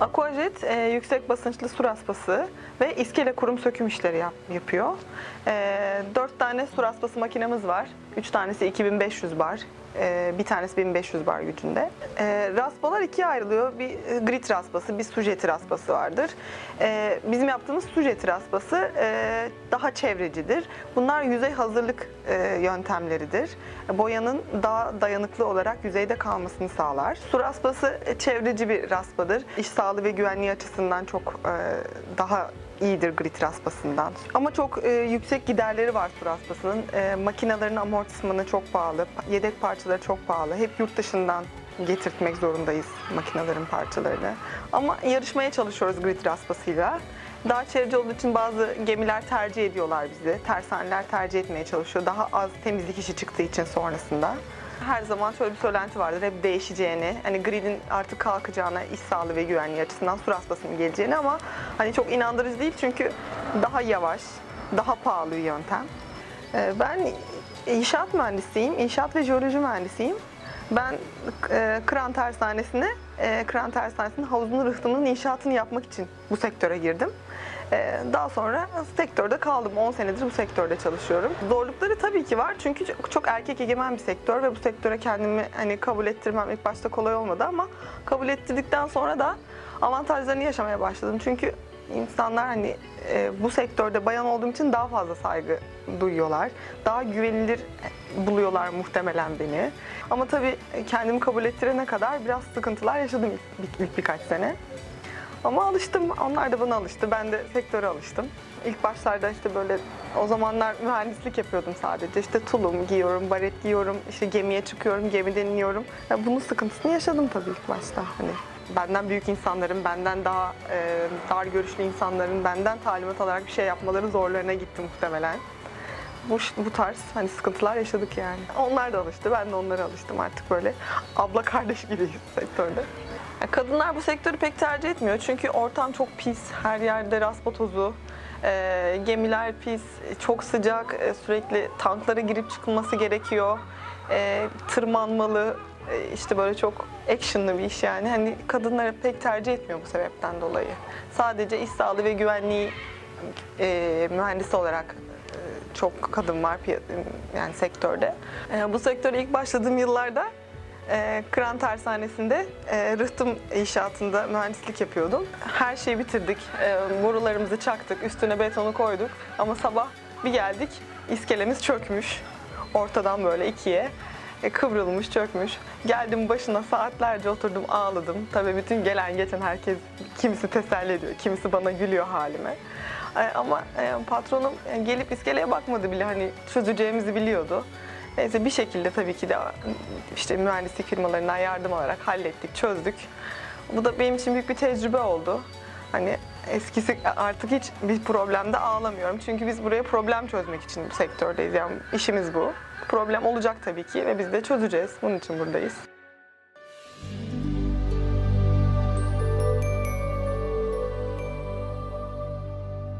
Aquajet e, yüksek basınçlı su raspası ve iskele kurum söküm işleri yap- yapıyor. E, 4 tane su raspası makinemiz var. 3 tanesi 2500 bar, e, bir tanesi 1500 bar gücünde. E, raspalar ikiye ayrılıyor. Bir e, grit raspası, bir su jeti raspası vardır. E, bizim yaptığımız su jeti raspası e, daha çevrecidir. Bunlar yüzey hazırlık e, yöntemleridir. Boyanın daha dayanıklı olarak yüzeyde kalmasını sağlar. Su raspası çevreci bir raspadır. İş sağlığı ve güvenliği açısından çok e, daha iyidir grit raspasından. Ama çok e, yüksek giderleri var su raspasının. E, makinelerin amortismanı çok pahalı, yedek parçaları çok pahalı. Hep yurt dışından getirtmek zorundayız makinelerin parçalarını. Ama yarışmaya çalışıyoruz grit raspasıyla. Daha çevreci olduğu için bazı gemiler tercih ediyorlar bizi. Tersaneler tercih etmeye çalışıyor. Daha az temizlik işi çıktığı için sonrasında. Her zaman şöyle bir söylenti vardır. Hep değişeceğini, hani gridin artık kalkacağına, iş sağlığı ve güvenliği açısından su raspasının geleceğini ama hani çok inandırıcı değil çünkü daha yavaş, daha pahalı bir yöntem. Ee, Ben inşaat mühendisiyim, inşaat ve jeoloji mühendisiyim. Ben e, Kran Tersanesi'ne, e, Kran Tersanesi'nin havuzunu rıhtımının inşaatını yapmak için bu sektöre girdim. E, daha sonra sektörde kaldım. 10 senedir bu sektörde çalışıyorum. Zorlukları tabii ki var çünkü çok erkek egemen bir sektör ve bu sektöre kendimi hani kabul ettirmem ilk başta kolay olmadı ama kabul ettirdikten sonra da avantajlarını yaşamaya başladım. Çünkü insanlar hani e, bu sektörde bayan olduğum için daha fazla saygı duyuyorlar. Daha güvenilir buluyorlar muhtemelen beni. Ama tabii kendimi kabul ettirene kadar biraz sıkıntılar yaşadım ilk, ilk, ilk birkaç sene. Ama alıştım. Onlar da bana alıştı. Ben de sektöre alıştım. İlk başlarda işte böyle o zamanlar mühendislik yapıyordum sadece. İşte tulum giyiyorum, baret giyiyorum, işte gemiye çıkıyorum, gemiden iniyorum. Ya bunun sıkıntısını yaşadım tabii ilk başta. Hani benden büyük insanların, benden daha e, dar görüşlü insanların benden talimat alarak bir şey yapmaları zorlarına gitti muhtemelen. Bu, bu tarz hani sıkıntılar yaşadık yani. Onlar da alıştı, ben de onlara alıştım artık böyle. Abla kardeş gibiyiz sektörde. Kadınlar bu sektörü pek tercih etmiyor çünkü ortam çok pis, her yerde raspa tozu, e, gemiler pis, çok sıcak, e, sürekli tanklara girip çıkılması gerekiyor, e, tırmanmalı, işte böyle çok actionlı bir iş yani. Hani kadınları pek tercih etmiyor bu sebepten dolayı. Sadece iş sağlığı ve güvenliği e, mühendisi olarak e, çok kadın var yani sektörde. E, bu sektöre ilk başladığım yıllarda e, Kran Tersanesi'nde e, rıhtım inşaatında mühendislik yapıyordum. Her şeyi bitirdik. E, borularımızı çaktık, üstüne betonu koyduk. Ama sabah bir geldik, iskelemiz çökmüş. Ortadan böyle ikiye e, kıvrılmış, çökmüş. Geldim başına saatlerce oturdum, ağladım. Tabii bütün gelen geçen herkes kimisi teselli ediyor, kimisi bana gülüyor halime. E, Ama e, patronum e, gelip iskeleye bakmadı bile hani çözeceğimizi biliyordu. Neyse bir şekilde tabii ki de işte mühendislik firmalarından yardım alarak hallettik, çözdük. Bu da benim için büyük bir tecrübe oldu. Hani eskisi artık hiç bir problemde ağlamıyorum. Çünkü biz buraya problem çözmek için bu sektördeyiz. Yani işimiz bu. Problem olacak tabii ki ve biz de çözeceğiz. Bunun için buradayız.